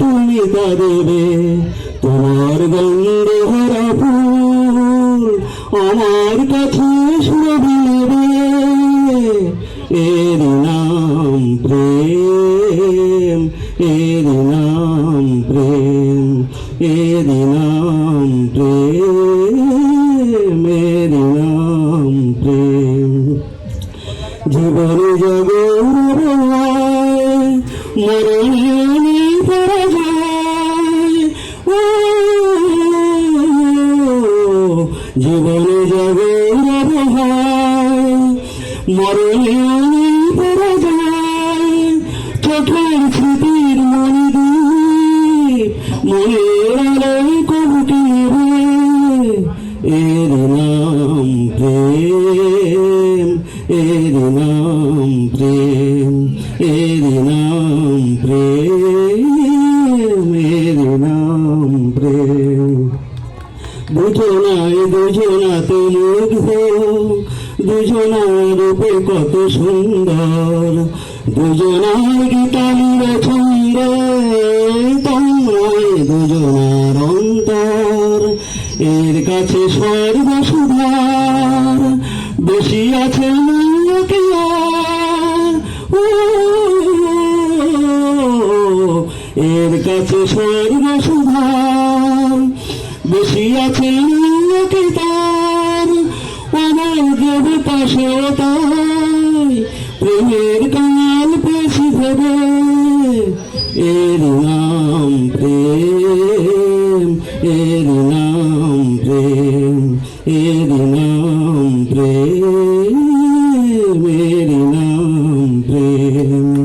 তুমি দেবে তোমার গন্ধ ভরা ফুল, আমার কাছে সুরভি নেবে এর নাম প্রেম, এর নাম প্রেম, এর নাম প্রেম, এর নাম প্রেম। জীবন জগর মরণী পরাজয় ও জীবন জগর মরণী পরাজয় চোখের স্মৃতির মনিদীপ মনের আলোয় কবুটি এর নাম প্রেম এর নাম প্রেম এর নাম প্রেম নাম প্রেম মুগ্ধ রূপে কত সুন্দর। দুজনার গীতালির ছন্দ তন্ময় দুজনার অন্তর এর কাছে সর্বসুধার। বেশি আছে এর কাছে স্বর্গ সুধার। বেশি আছে তার আমার দেব পাশে প্রেমের কাল পেশি ভেবে এর নাম প্রেম, এর নাম প্রেম, এর নাম প্রেম, এর নাম প্রেম।